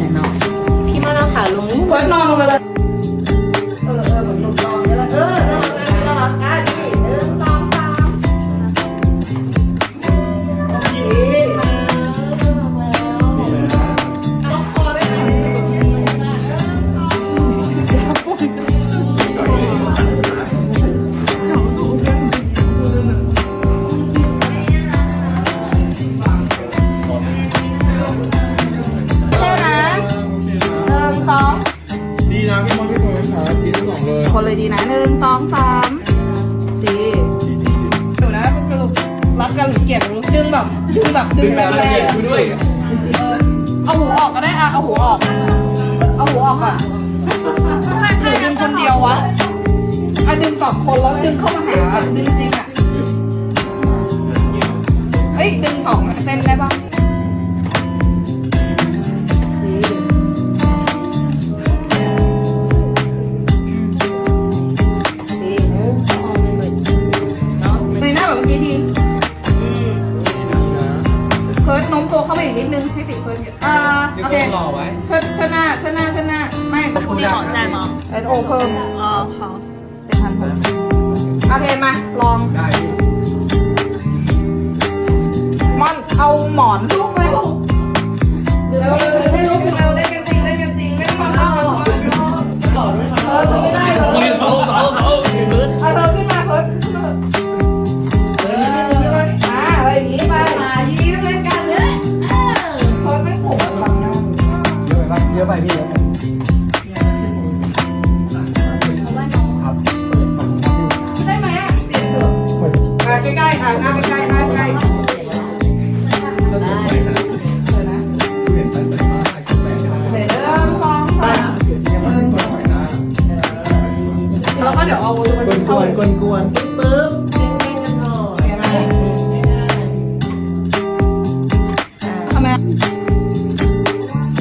ข้างนอพี่มาแล้วค่ะลุงนี้นอนลงไปเลย องสามดีดูนะสรุปรักกันหรือเกลียดกันดึงแบบดึงแบบดึงแรงๆอะด้วยเออเอาหูออกก็ได้อะเอาหูออก เอาหูออกอะหรือดึงคนเดียววะอะดึงสองคนแล้วดึงเข้ามาหาอะดึงจริงอะเฮ้ยดึงสองเส้นได้ปะ ร์ดโน้มตัวเข้ามาอีกนิดนึงให้ติดเพิร์ดอยู่อ่า เดี๋ยว โอเค ก็รอไว้ เชิดเชิดหน้าเชิดหน้าเชิดหน้าไม่ 处理好在吗？ เอสโอเพิ่ม 哦，好。 เป็นพันหกโอเคมา ลอง ได้ ม่อน เอาหมอนลุก น อนขึ้นปุ๊บเล่นๆกันหก่อนใช่ทำไม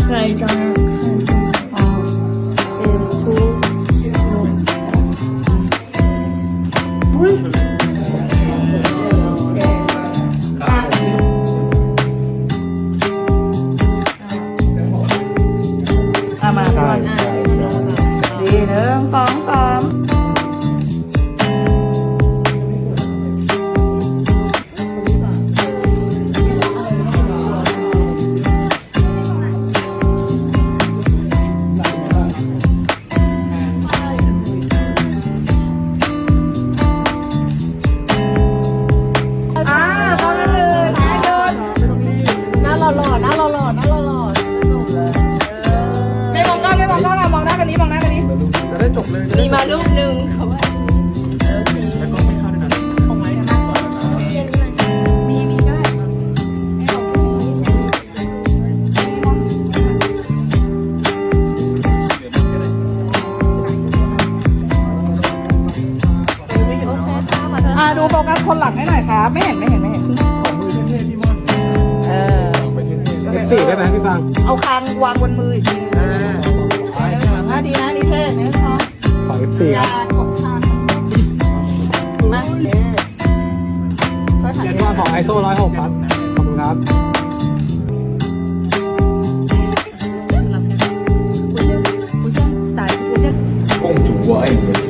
ใครจังอ๋อเอ็นทูอุ้ยเอามาก่อนดีหนึ่งสองสาม จะได้จบเลยมีมารูปหนึ่งเขาว่าแล้วก็ไม่เข้าด้วยนะคงไว้นะมีมีก็ได้อ่าดูโฟกัสคนหลังให้หน่อยครับไม่เห็นไม่เห็นไม่เห็นของมือเท่ๆพี่ม่อนเออไปเท่ๆเอฟสี่ได้ไหมพี่ฟังเอาคางวางบนมืออีกทีนึงอ่าอ่า ดีนะดีเท่ ของเอฟซีครับมาเด้อเจ็ดาของไอโซ่ร้อยหกครับขอบคุณครับ共度过爱你的。